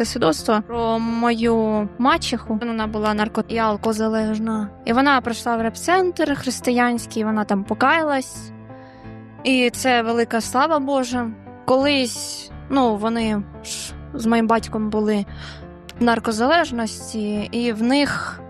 Це свідоцтво про мою мачеху. Вона була нарко і алкозалежна. І вона прийшла в реп-центр християнський, вона там покаялась. І це велика слава Божа. Колись, ну, вони ж з моїм батьком були в наркозалежності, і в них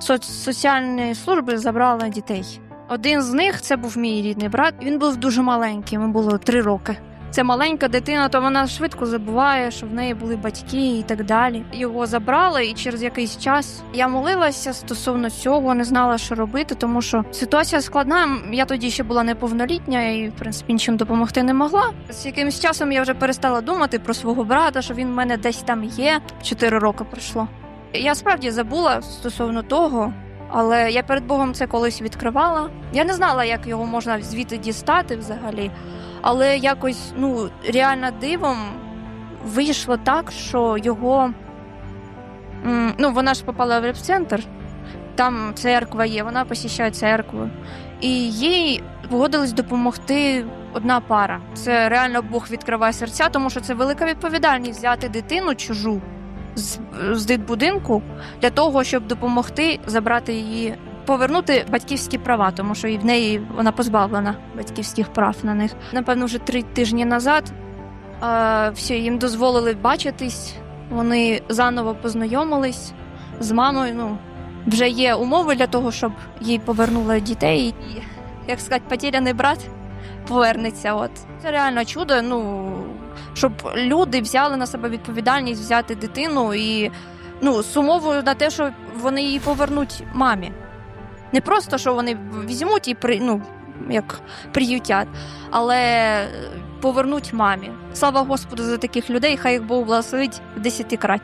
соц- соціальні служби забрали дітей. Один з них це був мій рідний брат. Він був дуже маленький, йому було три роки. Це маленька дитина, то вона швидко забуває, що в неї були батьки і так далі. Його забрали, і через якийсь час я молилася стосовно цього, не знала, що робити, тому що ситуація складна. Я тоді ще була неповнолітня і, в принципі, нічим допомогти не могла. З якимось часом я вже перестала думати про свого брата, що він в мене десь там є. Чотири роки пройшло. Я справді забула стосовно того. Але я перед Богом це колись відкривала. Я не знала, як його можна звідти дістати взагалі. Але якось ну реально дивом вийшло так, що його ну вона ж попала в репцентр, там церква є, вона посіщає церкву, і їй погодились допомогти одна пара. Це реально Бог відкриває серця, тому що це велика відповідальність взяти дитину чужу з, з дитбудинку для того, щоб допомогти забрати її. Повернути батьківські права, тому що і в неї вона позбавлена батьківських прав на них. Напевно, вже три тижні назад е, всі їм дозволили бачитись. Вони заново познайомились з мамою. Ну вже є умови для того, щоб їй повернули дітей. І, як сказати, потеряний брат повернеться. От це реально чудо. Ну щоб люди взяли на себе відповідальність взяти дитину і ну з на те, що вони її повернуть мамі. Не просто, що вони візьмуть і при, ну, як приютять, але повернуть мамі. Слава Господу за таких людей, хай їх Бог благословить в десятикрат.